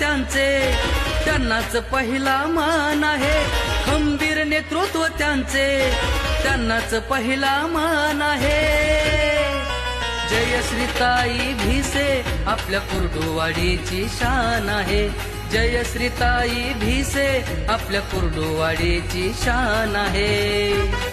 त्यांचे. त्यांनाच पहिला मान आहे. खंबीर नेतृत्व त्यांचे. त्यांनाच पहिला मान आहे. जयश्रीताई भिसे आपल्या कुर्डुवाडीची शान आहे. जयश्रीताई भिसे आपल्या कुर्डुवाडीची शान आहे.